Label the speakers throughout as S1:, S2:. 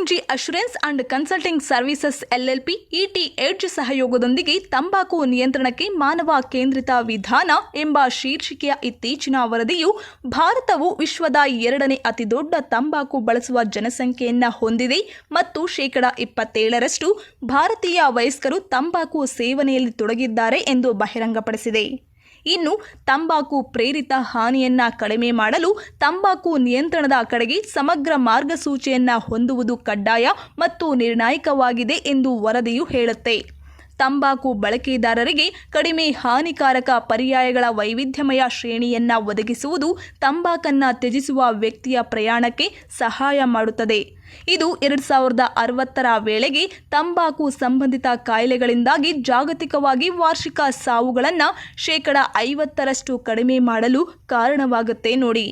S1: KPMG assurance and consulting services LLP ET Edge ಸಹಯೋಗದೊಂದಿಗೆ ತಂಬಾಕು ನಿಯಂತ್ರಣಕ್ಕೆ ಮಾನವ ಕೇಂದ್ರಿತ ವಿಧಾನ ಎಂಬ ಶೀರ್ಷಿಕೆಯ ಇತ್ತೀಚಿನ ವರದಿಯು ಭಾರತವು ವಿಶ್ವದ ಎರಡನೇ ಅತಿದೊಡ್ಡ ತಂಬಾಕು ಬಳಸುವ ಜನಸಂಖ್ಯೆಯನ್ನು ಹೊಂದಿದೆ ಮತ್ತು ಶೇಕಡ ಇಪ್ಪತ್ತೇಳರಷ್ಟು ಭಾರತೀಯ ವಯಸ್ಕರು ತಂಬಾಕು ಸೇವನೆಯಲ್ಲಿ ತೊಡಗಿದ್ದಾರೆ ಎಂದು ಬಹಿರಂಗಪಡಿಸಿದೆ. ಇನ್ನು ತಂಬಾಕು ಪ್ರೇರಿತ ಹಾನಿಯನ್ನ ಕಡಿಮೆ ಮಾಡಲು ತಂಬಾಕು ನಿಯಂತ್ರಣದ ಕಡೆಗೆ ಸಮಗ್ರ ಮಾರ್ಗಸೂಚಿಯನ್ನ ಹೊಂದುವುದು ಕಡ್ಡಾಯ ಮತ್ತು ನಿರ್ಣಾಯಕವಾಗಿದೆ ಎಂದು ವರದಿಯು ಹೇಳುತ್ತೆ. ತಂಬಾಕು ಬಳಕೆದಾರರಿಗೆ ಕಡಿಮೆ ಹಾನಿಕಾರಕ ಪರ್ಯಾಯಗಳ ವೈವಿಧ್ಯಮಯ ಶ್ರೇಣಿಯನ್ನ ಒದಗಿಸುವುದು ತಂಬಾಕನ್ನ ತ್ಯಜಿಸುವ ವ್ಯಕ್ತಿಯ ಪ್ರಯಾಣಕ್ಕೆ ಸಹಾಯ ಮಾಡುತ್ತದೆ. ಇದು ಎರಡು ಸಾವಿರದ ಅರವತ್ತರ ವೇಳೆಗೆ ತಂಬಾಕು ಸಂಬಂಧಿತ ಕಾಯಿಲೆಗಳಿಂದಾಗಿ ಜಾಗತಿಕವಾಗಿ ವಾರ್ಷಿಕ ಸಾವುಗಳನ್ನು ಶೇಕಡ ಐವತ್ತರಷ್ಟು ಕಡಿಮೆ ಮಾಡಲು ಕಾರಣವಾಗುತ್ತೆ ನೋಡಿ.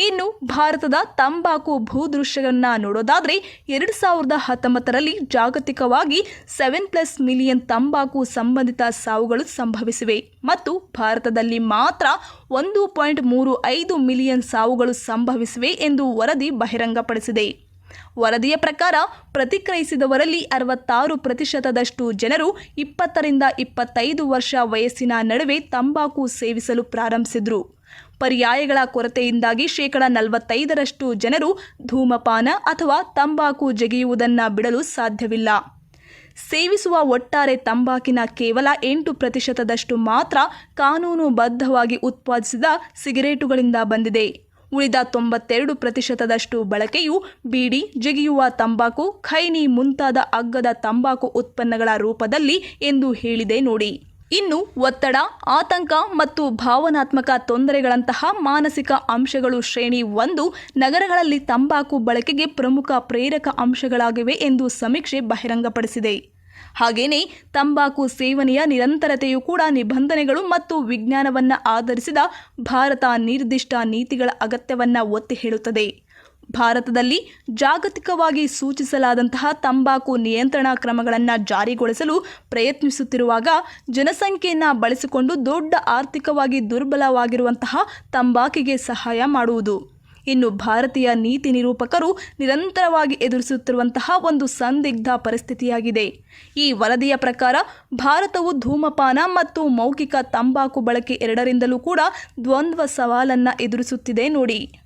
S1: ಇನ್ನು ಭಾರತದ ತಂಬಾಕು ಭೂದೃಶ್ಯವನ್ನು ನೋಡೋದಾದರೆ ಎರಡು ಸಾವಿರದ ಹತ್ತೊಂಬತ್ತರಲ್ಲಿ ಜಾಗತಿಕವಾಗಿ ಸೆವೆನ್ ಪ್ಲಸ್ ಮಿಲಿಯನ್ ತಂಬಾಕು ಸಂಬಂಧಿತ ಸಾವುಗಳು ಸಂಭವಿಸಿವೆ. ಮತ್ತು ಭಾರತದಲ್ಲಿ ಮಾತ್ರ ಒಂದು ಪಾಯಿಂಟ್ ಮೂರು ಐದು ಮಿಲಿಯನ್ ಸಾವುಗಳು ಸಂಭವಿಸಿವೆ ಎಂದು ವರದಿ ಬಹಿರಂಗಪಡಿಸಿದೆ. ವರದಿಯ ಪ್ರಕಾರ ಪ್ರತಿಕ್ರಿಯಿಸಿದವರಲ್ಲಿ ಅರವತ್ತಾರು ಪ್ರತಿಶತದಷ್ಟು ಜನರು ಇಪ್ಪತ್ತರಿಂದ ಇಪ್ಪತ್ತೈದು ವರ್ಷ ವಯಸ್ಸಿನ ನಡುವೆ ತಂಬಾಕು ಸೇವಿಸಲು ಪ್ರಾರಂಭಿಸಿದ್ರು. ಪರ್ಯಾಯಗಳ ಕೊರತೆಯಿಂದಾಗಿ ಶೇಕಡ ನಲವತ್ತೈದರಷ್ಟು ಜನರು ಧೂಮಪಾನ ಅಥವಾ ತಂಬಾಕು ಜಗಿಯುವುದನ್ನು ಬಿಡಲು ಸಾಧ್ಯವಿಲ್ಲ. ಸೇವಿಸುವ ಒಟ್ಟಾರೆ ತಂಬಾಕಿನ ಕೇವಲ ಎಂಟು ಪ್ರತಿಶತದಷ್ಟು ಮಾತ್ರ ಕಾನೂನುಬದ್ಧವಾಗಿ ಉತ್ಪಾದಿಸಿದ ಸಿಗರೇಟುಗಳಿಂದ ಬಂದಿದೆ. ಉಳಿದ ತೊಂಬತ್ತೆರಡು ಪ್ರತಿಶತದಷ್ಟು ಬಳಕೆಯು ಬೀಡಿ, ಜಿಗಿಯುವ ತಂಬಾಕು, ಖೈನಿ ಮುಂತಾದ ಅಗ್ಗದ ತಂಬಾಕು ಉತ್ಪನ್ನಗಳ ರೂಪದಲ್ಲಿ ಎಂದು ಹೇಳಿದೆ ನೋಡಿ. ಇನ್ನು ಒತ್ತಡ, ಆತಂಕ ಮತ್ತು ಭಾವನಾತ್ಮಕ ತೊಂದರೆಗಳಂತಹ ಮಾನಸಿಕ ಅಂಶಗಳು ಶ್ರೇಣಿ ಒಂದು ನಗರಗಳಲ್ಲಿ ತಂಬಾಕು ಬಳಕೆಗೆ ಪ್ರಮುಖ ಪ್ರೇರಕ ಅಂಶಗಳಾಗಿವೆ ಎಂದು ಸಮೀಕ್ಷೆ ಬಹಿರಂಗಪಡಿಸಿದೆ. ಹಾಗೇನೇ ತಂಬಾಕು ಸೇವನೆಯ ನಿರಂತರತೆಯು ಕೂಡ ನಿಬಂಧನೆಗಳು ಮತ್ತು ವಿಜ್ಞಾನವನ್ನು ಆಧರಿಸಿದ ಭಾರತ ನಿರ್ದಿಷ್ಟ ನೀತಿಗಳ ಅಗತ್ಯವನ್ನು ಒತ್ತಿ ಹೇಳುತ್ತದೆ. ಭಾರತದಲ್ಲಿ ಜಾಗತಿಕವಾಗಿ ಸೂಚಿಸಲಾದಂತಹ ತಂಬಾಕು ನಿಯಂತ್ರಣ ಕ್ರಮಗಳನ್ನು ಜಾರಿಗೊಳಿಸಲು ಪ್ರಯತ್ನಿಸುತ್ತಿರುವಾಗ ಜನಸಂಖ್ಯೆಯನ್ನು ಬಳಸಿಕೊಂಡು ದೊಡ್ಡ ಆರ್ಥಿಕವಾಗಿ ದುರ್ಬಲವಾಗಿರುವಂತಹ ತಂಬಾಕಿಗೆ ಸಹಾಯ ಮಾಡುವುದು. ಇನ್ನು ಭಾರತೀಯ ನೀತಿ ನಿರೂಪಕರು ನಿರಂತರವಾಗಿ ಎದುರಿಸುತ್ತಿರುವಂತಹ ಒಂದು ಸಂದಿಗ್ಧ ಪರಿಸ್ಥಿತಿಯಾಗಿದೆ. ಈ ವರದಿಯ ಪ್ರಕಾರ ಭಾರತವು ಧೂಮಪಾನ ಮತ್ತು ಮೌಖಿಕ ತಂಬಾಕು ಬಳಕೆ ಎರಡರಿಂದಲೂ ಕೂಡ ದ್ವಂದ್ವ ಸವಾಲನ್ನು ಎದುರಿಸುತ್ತಿದೆ ನೋಡಿ.